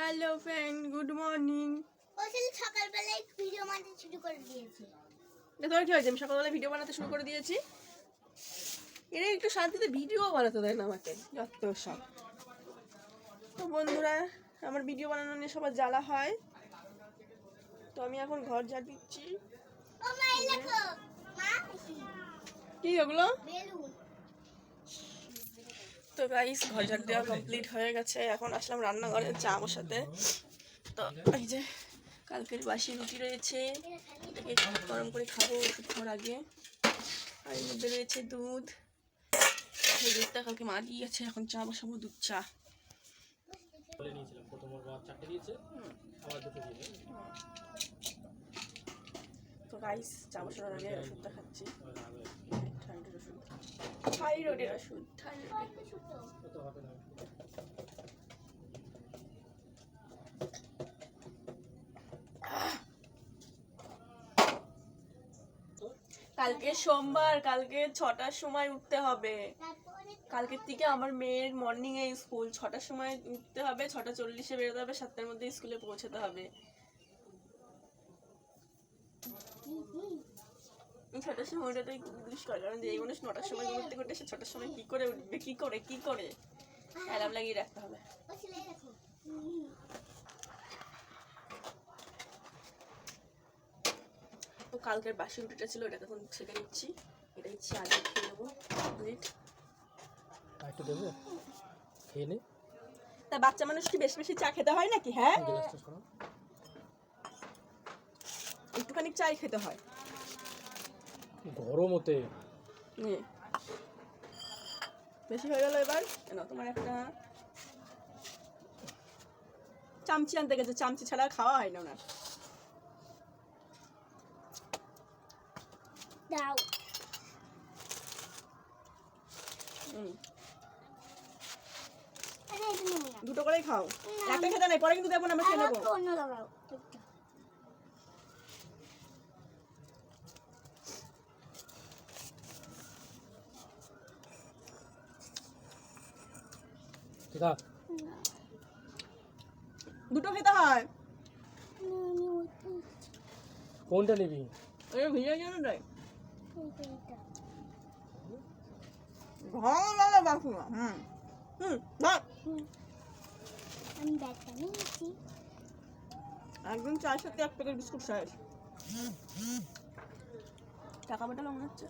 Hello friend good morning ও ছেলে সকালবেলায় ভিডিও বানাতে শুরু করে দিয়েছে। তোমার কি হয়েছে? আমি সকালবেলা ভিডিও বানাতে শুরু করে দিয়েছি। এরা একটু শান্তিতে ভিডিও বানাতে দেয় না আমাকে? যত সব। তো বন্ধুরা আমার ভিডিও বানানো নিয়ে সবার জ্বালা হয়। তো আমি এখন ঘর ঝাড় দিচ্ছি। কি ওগুলো তো গাইস ঘর ঝাড় দেওয়া কমপ্লিট হয়ে গেছে। এখন আসলাম রান্নাঘরে চা বসাতে তো এই যে কালকের বাসি রুটি রয়েছে। এটাকে গরম করে খাব ওষুধ খাওয়ার আগে। আর এর মধ্যে রয়েছে দুধ। এই দুধটা কালকে মা দিয়েছে এখন চা বসাবো দুধ চা। তো গাইস চা বসানোর আগে ওষুধটা খাচ্ছি আর আগে থাইরয়েড ওষুধ থাইরয়েডের ওষুধ কালকে সোমবার, কালকে ছটার সময় উঠতে হবে। কালকের থেকে আমার মেয়ের মর্নিং এ স্কুল, ছটার সময় উঠতে হবে, ছটা চল্লিশে বেরোতে হবে, সাতটার মধ্যে স্কুলে পৌঁছাতে হবে। ছটার সময় ওটাতেই ইংলিশ করে। কারণ যে এই মানুষ নটার সময় ঘুরতে ঘুরতে সে ছটার সময় কি করে উঠবে কি করে কি করে? অ্যালার্ম লাগিয়ে রাখতে হবে। তো কালকের বাসি রুটিটা ছিল এটা তখন ছেঁকে নিচ্ছি। এটা ইচ্ছে আগে খেয়ে নেব আর একটু দেবে? খেয়ে নে। তা বাচ্চা মানুষ কি বেশি বেশি চা খেতে হয় নাকি হ্যাঁ? একটুখানি চাই খেতে হয়। গরম হতে নে। বেশি হয়ে গেল এবার। কেন তোমার একটা। চামচি আনতে গেছে চামচি ছাড়া খাওয়া হয় না ওনার। দাও। হুম, আরে এটা নেব না দুটো করেই খাও। একটা খেতে নেই পরে কিন্তু দেবো না আমরা খেয়ে নেব একটু অন্য লাগাও দুধটা। ঠিক আছে না, দুটো খেতে হয়। কোনটা নিবি? ভিজে জন্য এইটা। ভালো লাগে বাসু হুম। হুম আমি ব্যাগটা নিয়েছি একদম চায়ের সাথে এক প্যাকেট বিস্কুট শেষ টাকা পাঠালো মনে হচ্ছে।